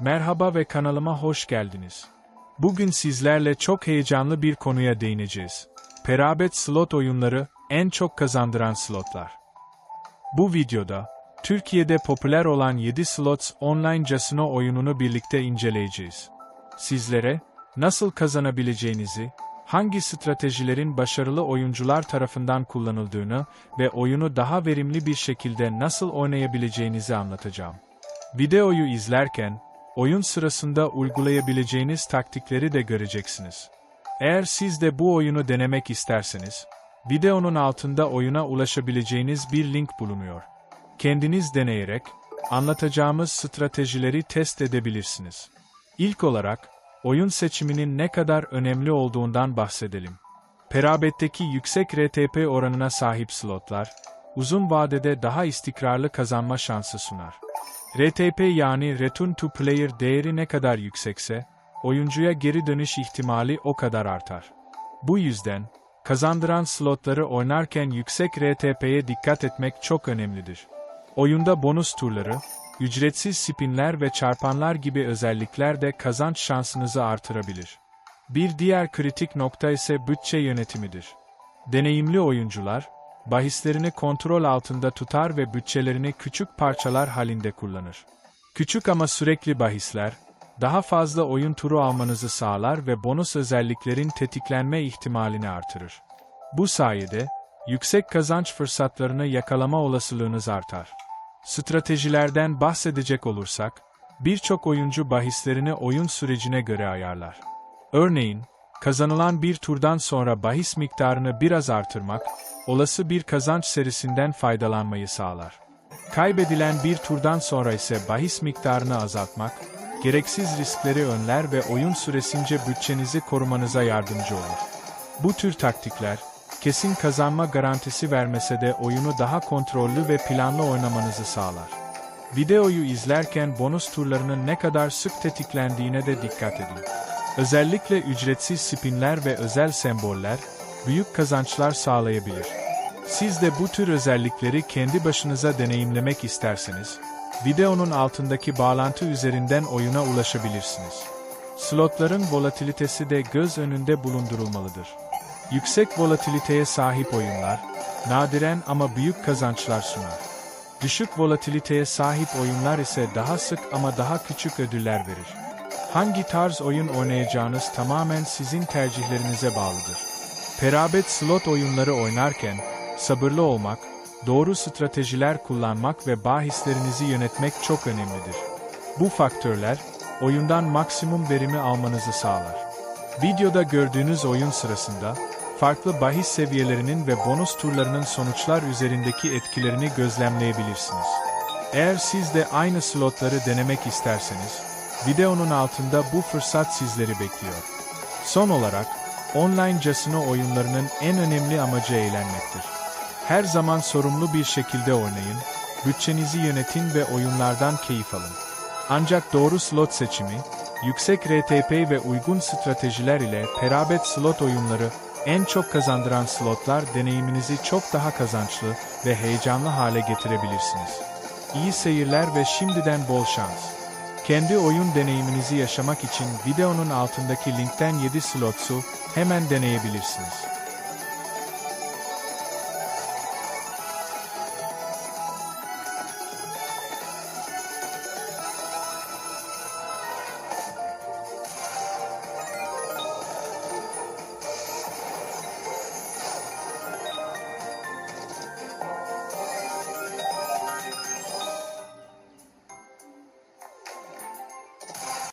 Merhaba ve kanalıma hoş geldiniz. Bugün sizlerle çok heyecanlı bir konuya değineceğiz. Perabet slot oyunları en çok kazandıran slotlar. Bu videoda Türkiye'de popüler olan 7 slots online casino oyununu birlikte inceleyeceğiz. Sizlere nasıl kazanabileceğinizi, hangi stratejilerin başarılı oyuncular tarafından kullanıldığını ve oyunu daha verimli bir şekilde nasıl oynayabileceğinizi anlatacağım. Videoyu izlerken, oyun sırasında uygulayabileceğiniz taktikleri de göreceksiniz. Eğer siz de bu oyunu denemek isterseniz, videonun altında oyuna ulaşabileceğiniz bir link bulunuyor. Kendiniz deneyerek, anlatacağımız stratejileri test edebilirsiniz. İlk olarak, oyun seçiminin ne kadar önemli olduğundan bahsedelim. Perabetteki yüksek RTP oranına sahip slotlar, uzun vadede daha istikrarlı kazanma şansı sunar. RTP yani Return to Player değeri ne kadar yüksekse, oyuncuya geri dönüş ihtimali o kadar artar. Bu yüzden, kazandıran slotları oynarken yüksek RTP'ye dikkat etmek çok önemlidir. Oyunda bonus turları, ücretsiz spinler ve çarpanlar gibi özellikler de kazanç şansınızı artırabilir. Bir diğer kritik nokta ise bütçe yönetimidir. Deneyimli oyuncular, bahislerini kontrol altında tutar ve bütçelerini küçük parçalar halinde kullanır. Küçük ama sürekli bahisler, daha fazla oyun turu almanızı sağlar ve bonus özelliklerin tetiklenme ihtimalini artırır. Bu sayede, yüksek kazanç fırsatlarını yakalama olasılığınız artar. Stratejilerden bahsedecek olursak, birçok oyuncu bahislerini oyun sürecine göre ayarlar. Örneğin, kazanılan bir turdan sonra bahis miktarını biraz artırmak, olası bir kazanç serisinden faydalanmayı sağlar. Kaybedilen bir turdan sonra ise bahis miktarını azaltmak, gereksiz riskleri önler ve oyun süresince bütçenizi korumanıza yardımcı olur. Bu tür taktikler, kesin kazanma garantisi vermese de oyunu daha kontrollü ve planlı oynamanızı sağlar. Videoyu izlerken bonus turlarının ne kadar sık tetiklendiğine de dikkat edin. Özellikle ücretsiz spinler ve özel semboller, büyük kazançlar sağlayabilir. Siz de bu tür özellikleri kendi başınıza deneyimlemek isterseniz, videonun altındaki bağlantı üzerinden oyuna ulaşabilirsiniz. Slotların volatilitesi de göz önünde bulundurulmalıdır. Yüksek volatiliteye sahip oyunlar, nadiren ama büyük kazançlar sunar. Düşük volatiliteye sahip oyunlar ise daha sık ama daha küçük ödüller verir. Hangi tarz oyun oynayacağınız tamamen sizin tercihlerinize bağlıdır. Perabet slot oyunları oynarken, sabırlı olmak, doğru stratejiler kullanmak ve bahislerinizi yönetmek çok önemlidir. Bu faktörler, oyundan maksimum verimi almanızı sağlar. Videoda gördüğünüz oyun sırasında, farklı bahis seviyelerinin ve bonus turlarının sonuçlar üzerindeki etkilerini gözlemleyebilirsiniz. Eğer siz de aynı slotları denemek isterseniz, videonun altında bu fırsat sizleri bekliyor. Son olarak, online casino oyunlarının en önemli amacı eğlenmektir. Her zaman sorumlu bir şekilde oynayın, bütçenizi yönetin ve oyunlardan keyif alın. Ancak doğru slot seçimi, yüksek RTP ve uygun stratejiler ile perabet slot oyunları en çok kazandıran slotlar deneyiminizi çok daha kazançlı ve heyecanlı hale getirebilirsiniz. İyi seyirler ve şimdiden bol şans. Kendi oyun deneyiminizi yaşamak için videonun altındaki linkten 7 slotsu hemen deneyebilirsiniz.